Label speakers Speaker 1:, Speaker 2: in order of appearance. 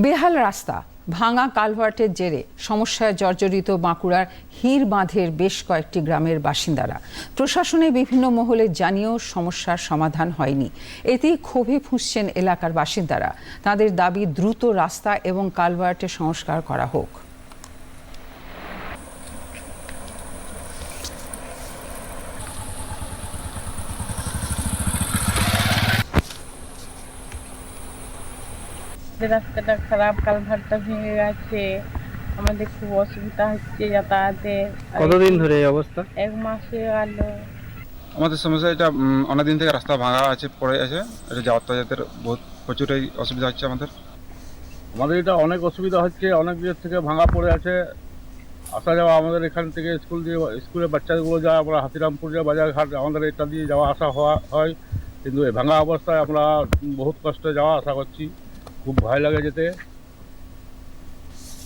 Speaker 1: বেহাল রাস্তা, ভাঙা কালভার্টের জেরে সমস্যায় জর্জরিত বাঁকুড়ার হির বাঁধের বেশ কয়েকটি গ্রামের বাসিন্দারা। প্রশাসনে বিভিন্ন মহলে জানিয়েও সমস্যার সমাধান হয়নি। এতেই ক্ষোভে ফুঁসছেন এলাকার বাসিন্দারা। তাদের দাবি দ্রুত রাস্তা এবং কালভার্টে সংস্কার করা হোক।
Speaker 2: যে রাস্তাটা খারাপ কালভারটা ভেঙে গেছে। আমাদের খুব অসুবিধা হচ্ছে যাতায়াতে
Speaker 3: কতদিন ধরে এই অবস্থা?
Speaker 2: এক মাস হয়ে গেল।
Speaker 4: আমাদের সমস্যা এটা অনেকদিন থেকে রাস্তা ভাঙা আছে পড়ে আছে। এটা যাতায়াতের বহুত প্রচুরই অসুবিধা হচ্ছে আমাদের।
Speaker 5: আমাদের এটা অনেক অসুবিধা হচ্ছে অনেক দিক থেকে ভাঙা পড়ে আছে। আসা যাওয়া আমাদের এখান থেকে স্কুল দিয়ে স্কুলে বাচ্চাগুলো যায় আমরা হাতিরামপুর যায় বাজারঘাট আমাদের এটা দিয়ে যাওয়া আসা হওয়া হয়। কিন্তু এই ভাঙা অবস্থায় আমরা বহুত কষ্টে যাওয়া আসা করছি। খুব ভয় লাগে যেতে।